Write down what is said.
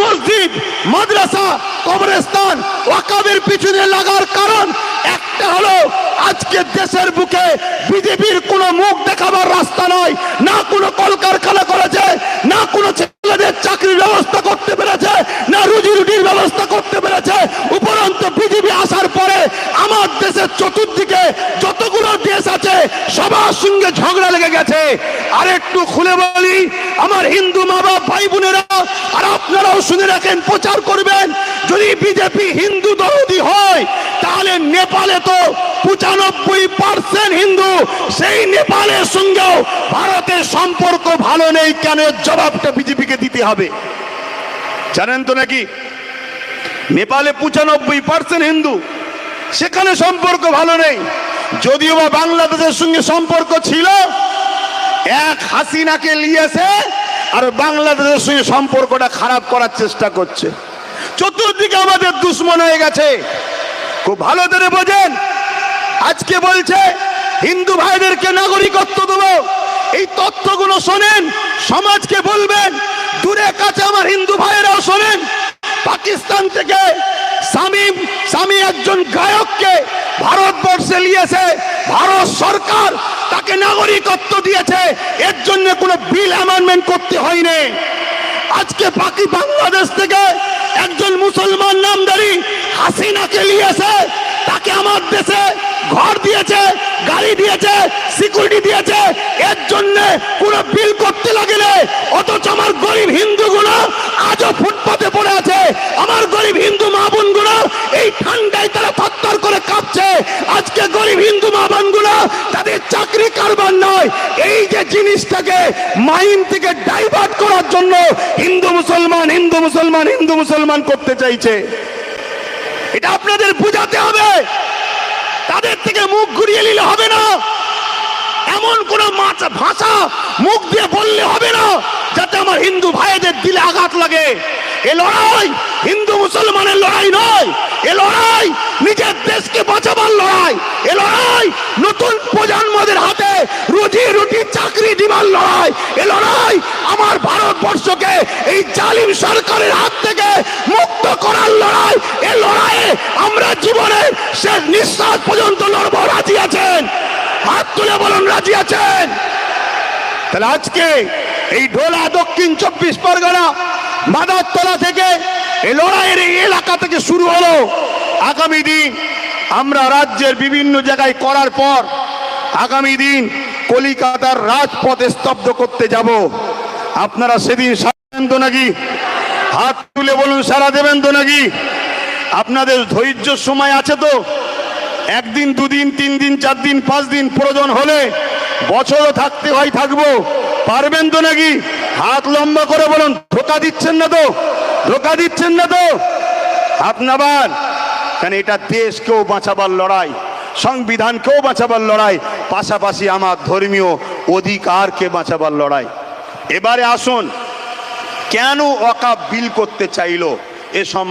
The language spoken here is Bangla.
মসজিদ, মাদ্রাসা, কবরস্থান ওয়াকাবের পিছনে লাগার কারণ একটা হলো আজকে দেশের বুকে বিজেপির কোনো মুখ দেখাবার রাস্তা নয় না কোনো কলকারখানা করেছে, না কোনো ছেলেদের চাকরির ব্যবস্থা করতে পেরেছে, না রুজি রুটির ব্যবস্থা করতে পেরেছে। উপরন্ত বিজেপি আসার পরে আমার দেশের চতুর্দিকে সবার সঙ্গে ঝগড়া লেগে গেছে। আর একটু খুলে বলি, আমার হিন্দু মা বাপ ভাই বোনেরা আর আপনারাও শুনে রাখেন, প্রচার করবেন, যদি বিজেপি হিন্দু দরদি হয়, তাহলে নেপালে তো পঁচানব্বই পার্সেন্ট হিন্দু, সেই নেপালের সঙ্গেও ভারতের সম্পর্ক ভালো নেই, কেন জবাবটা বিজেপিকে দিতে হবে? জানেন তো নাকি, নেপালে পঁচানব্বই পার্সেন্ট হিন্দু, সেখানে সম্পর্ক ভালো নেই। যদিও বা বাংলাদেশের সঙ্গে সম্পর্ক ছিল, এক হাসিনাকে নিয়েছে আর বাংলাদেশের সঙ্গে সম্পর্কটা খারাপ করার চেষ্টা করছে। চতুর্দিকে আমাদের দুশ্মন হয়ে গেছে। খুব ভালো করে বোঝেন। আজকে বলছে, হিন্দু ভাইদেরকে নাগরিকত্ব দেবো। এই তথ্যগুলো শোনেন, সমাজকে বলবেন, দূরে কাছে আমার হিন্দু ভাইয়েরাও শোনেন। পাকিস্তান থেকে সামিম স্বামী একজন গায়ককে ভারতবর্ষে নিয়েছে, ভারত সরকার তাকে নাগরিকত্ব দিয়েছে, এর জন্য কোনো বিল অ্যামেন্ডমেন্ট করতে হয়নি। আজকে বাকি বাংলাদেশ থেকে একজন মুসলমান নামদারি হাসিনাকে নিয়েছে, তাকে আমার দেশে ঘর দিয়েছে, গাড়ি দিয়েছে সিকিউরিটি দিয়েছে, এর জন্য কোনো বিল করতে লাগলে অথচ আমার গরিব হিন্দুগুলো আজও ফুটপাতে পড়ে আছে। আমার গরিব হিন্দু মা বোনগুলো এই ঠান্ডায় তারা থরথর করে কাঁপছে আজকে গরিব হিন্দু মা বোনগুলো তাদের চাকরি কারবার নয়। এই যে জিনিসটাকে মাইন্ড থেকে ডাইভার্ট করার জন্য হিন্দু মুসলমান হিন্দু মুসলমান হিন্দু মুসলমান করতে চাইছে। এটা আপনাদের বুঝাতে হবে। তাদের থেকে মুখ ঘুরিয়ে নিলে হবে না। এমন কোন ভাষা মুখ দিয়ে বললে হবে না, যাতে আমার হিন্দু ভাইদের দিলে আঘাত লাগে। এ লড়াই হিন্দু মুসলমানের লড়াই নয়। এ লড়াই নিজের দেশকে বাঁচাবার লড়াই এ লড়াই নতুন প্রজন্মদের হাতে রুজি রুটি চাকরি লড়াই। এ লড়াই আমার ভারতবর্ষকে এই জালিম সরকারের হাত থেকে মুক্ত করার লড়াই। এ লড়াইয়ে আমরা জীবনের শেষ নিঃশ্বাস পর্যন্ত লড়ব। রাজি আছেন? হাত তুলে বলুন, রাজি আছেন? তাহলে আজকে এই ঢোলা দক্ষিণ চব্বিশ পরগনা, মাদারতলা থেকে এই লড়াইয়ের এই এলাকা থেকে শুরু হলো। আগামী দিন আমরা রাজ্যের বিভিন্ন জায়গায় করার পর আগামী দিন কলিকাতার রাজপথে স্তব্ধ করতে যাব। আপনারা সেদিন সারা দেবেন তো নাকি? হাত তুলে বলুন সারা দেবেন তো নাকি? আপনাদের ধৈর্য সময় আছে তো? একদিন, দুদিন, তিন দিন, চার দিন, পাঁচ দিন প্রয়োজন হলে বছরও থাকতে হয়, থাকব। পারবেন তো নাকি? হাত লম্বা করে বলুন, ধোকা দিচ্ছেন না তো? ধোকা দিচ্ছেন না তো? আপনাবার কেন এটা দেশকেও বাঁচাবার লড়াই? সংবিধানকেও বাঁচাবার লড়াই, পাশাপাশি আমার ধর্মীয় অধিকারকে বাঁচাবার লড়াই। এবারে আসুন, কেন অকাপ বিল করতে চাইলো এ সম